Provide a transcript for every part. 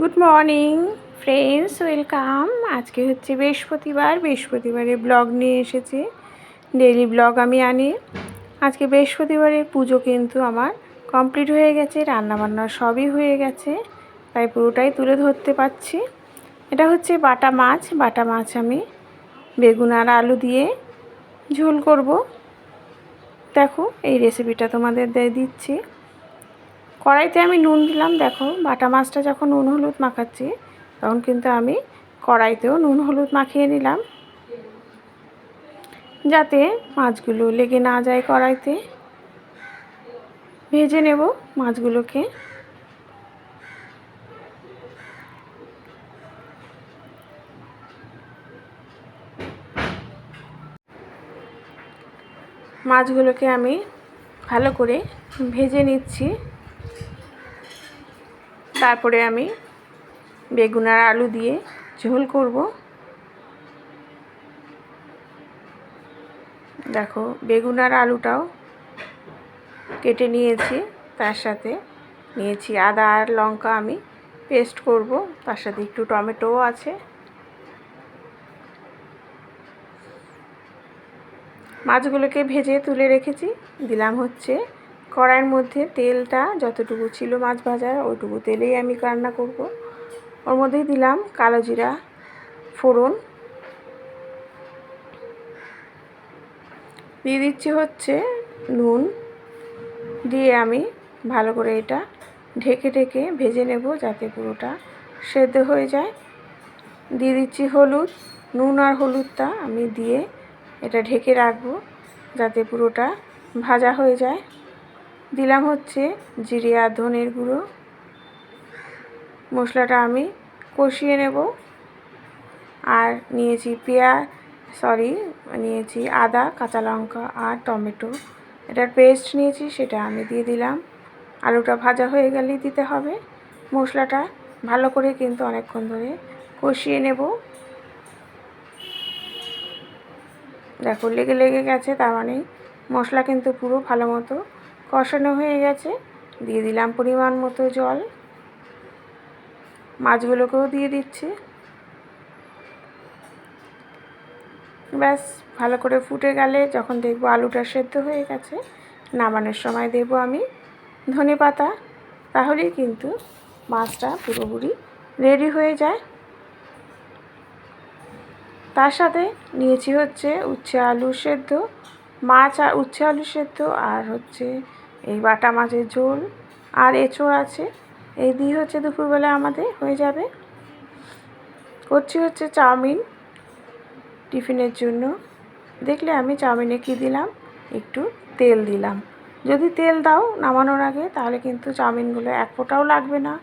Good morning friends welcome আজকে হচ্ছে বৃহস্পতিবার, বৃহস্পতিবারে ব্লগ নিয়ে এসেছি। ডেলি ব্লগ আমি আনি। আজকে বৃহস্পতিবারের পুজো কিন্তু আমার কমপ্লিট হয়ে গেছে, রান্নাবান্না সবই হয়ে গেছে, তাই পুরোটাই তুলে ধরতে পারছি। এটা হচ্ছে বাটা মাছ। বাটা মাছ আমি বেগুন আর আলু দিয়ে ঝোল করব। দেখো, এই রেসিপিটা তোমাদের দিয়ে দিচ্ছি। কড়াইতে আমি নুন দিলাম, দেখো। বাটা মাছটা যখন নুন হলুদ মাখাচ্ছি, তখন কিন্তু আমি কড়াইতেও নুন হলুদ মাখিয়ে নিলাম। যাতে মাছগুলো লেগে না যায় কড়াইতে। ভেজে নেব মাছগুলোকে। মাছগুলোকে আমি ভালো করে ভেজে নিচ্ছি। তারপরে আমি বেগুন আর আলু দিয়ে ঝোল করব। দেখো, বেগুন আর আলুটাও কেটে নিয়েছি, তার সাথে নিয়েছি আদা আর লঙ্কা আমি পেস্ট করব, তার সাথে একটু টমেটোও আছে। মাছগুলোকে ভেজে তুলে রেখেছি, দিলাম হচ্ছে কড়াইয়ের মধ্যে তেলটা যতটুকু ছিল মাছ ভাজার, ওইটুকু তেলেই আমি রান্না করব। ওর মধ্যেই দিলাম কালো জিরা, ফোড়ন। দিয়ে দিচ্ছি হচ্ছে নুন। দিয়ে আমি ভালো করে এটা ঢেকে ঢেকে ভেজে নেব যাতে পুরোটা সেদ্ধ হয়ে যায়। দিয়ে দিচ্ছি হলুদ, নুন আর হলুদটা আমি দিয়ে এটা ঢেকে রাখব যাতে পুরোটা ভাজা হয়ে যায়। দিলাম হচ্ছে জিরে আর ধনের গুঁড়ো। মশলাটা আমি কষিয়ে নেব। আর নিয়েছি পেঁয়াজ সরি নিয়েছি আদা, কাঁচা লঙ্কা আর টমেটো। এটার পেস্ট নিয়েছি, সেটা আমি দিয়ে দিলাম। আলুটা ভাজা হয়ে গেলেই দিতে হবে। মশলাটা ভালো করে কিন্তু অনেকক্ষণ ধরে কষিয়ে নেব। দেখো, লেগে লেগে গেছে, তার মানে মশলা কিন্তু পুরো ভালো মতো কষানো হয়ে গেছে। দিয়ে দিলাম পরিমাণ মতো জল। মাছগুলোকেও দিয়ে দিচ্ছি। ব্যাস, ভালো করে ফুটে গেলে যখন দেখব আলুটা সেদ্ধ হয়ে গেছে, নামানোর সময় দেব আমি ধনে পাতা। তাহলেই কিন্তু মাছটা পুরোপুরি রেডি হয়ে যায়। তার সাথে নিয়েছি হচ্ছে উচ্ছে আলু সেদ্ধ, মাছ আর উচ্ছে আলু সেদ্ধ আর হচ্ছে এই বাটা মাছের ঝোল আর এঁচোড় আছে। এই দিয়ে হচ্ছে দুপুরবেলা আমাদের হয়ে যাবে। করছি হচ্ছে চাউমিন টিফিনের জন্য। দেখলে আমি চাউমিনে কি দিলাম? একটু তেল দিলাম। যদি তেল দাও নামানোর আগে, তাহলে কিন্তু চাউমিনগুলো এক ফোঁটাও লাগবে না।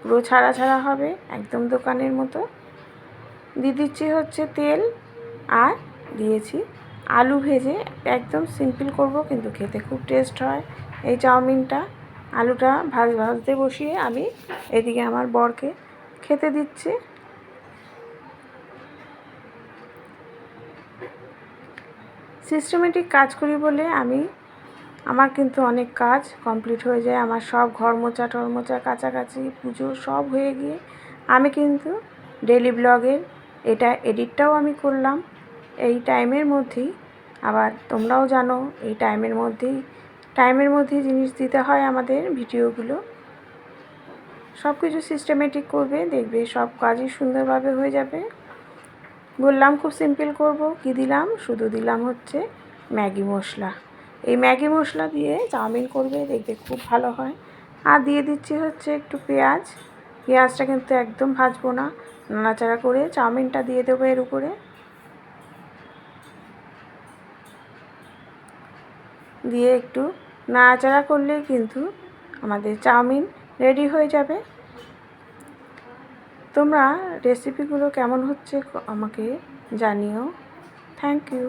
পুরো ছাড়া ছাড়া হবে, একদম দোকানের মতো। দিয়ে দিচ্ছি হচ্ছে তেল আর দিয়েছি আলু ভেজে। একদম সিম্পল করব, কিন্তু খেতে খুব টেস্ট হয়। এই চাউমিনটা, আলুটা ভাজ ভাজতে বসিয়ে আমি এদিকে আমার বরকে খেতে দিচ্ছি। সিস্টেমেটিক কাজ করি বলে আমি, আমার কিন্তু অনেক কাজ কমপ্লিট হয়ে যায়। আমার সব ঘর মোচা টর মোচা কাছাকাছি পুজো সব হয়ে গিয়ে আমি কিন্তু ডেলি ব্লগের এটা এডিটটাও আমি করলাম। এই টাইমের মধ্যেই, আবার তোমরাও জানো, এই টাইমের মধ্যেই টাইমের মধ্যে জিনিস দিতে হয় আমাদের ভিডিওগুলো। সব কিছু সিস্টেমেটিক করবে, দেখবে সব কাজই সুন্দরভাবে হয়ে যাবে। বললাম খুব সিম্পল করব, কি দিলাম? শুধু দিলাম হচ্ছে ম্যাগি মশলা। এই ম্যাগি মশলা দিয়ে চাউমিন করবে, দেখবে খুব ভালো হয়। আর দিয়ে দিচ্ছি হচ্ছে একটু পেঁয়াজ। পেঁয়াজটা কিন্তু একদম ভাজবো না, নাড়াচাড়া করে চাউমিনটা দিয়ে দেবো এর উপরে। দিয়ে একটু নাড়াচাড়া করলেই কিন্তু আমাদের চাউমিন রেডি হয়ে যাবে। তোমরা রেসিপিগুলো কেমন হচ্ছে আমাকে জানিও। Thank you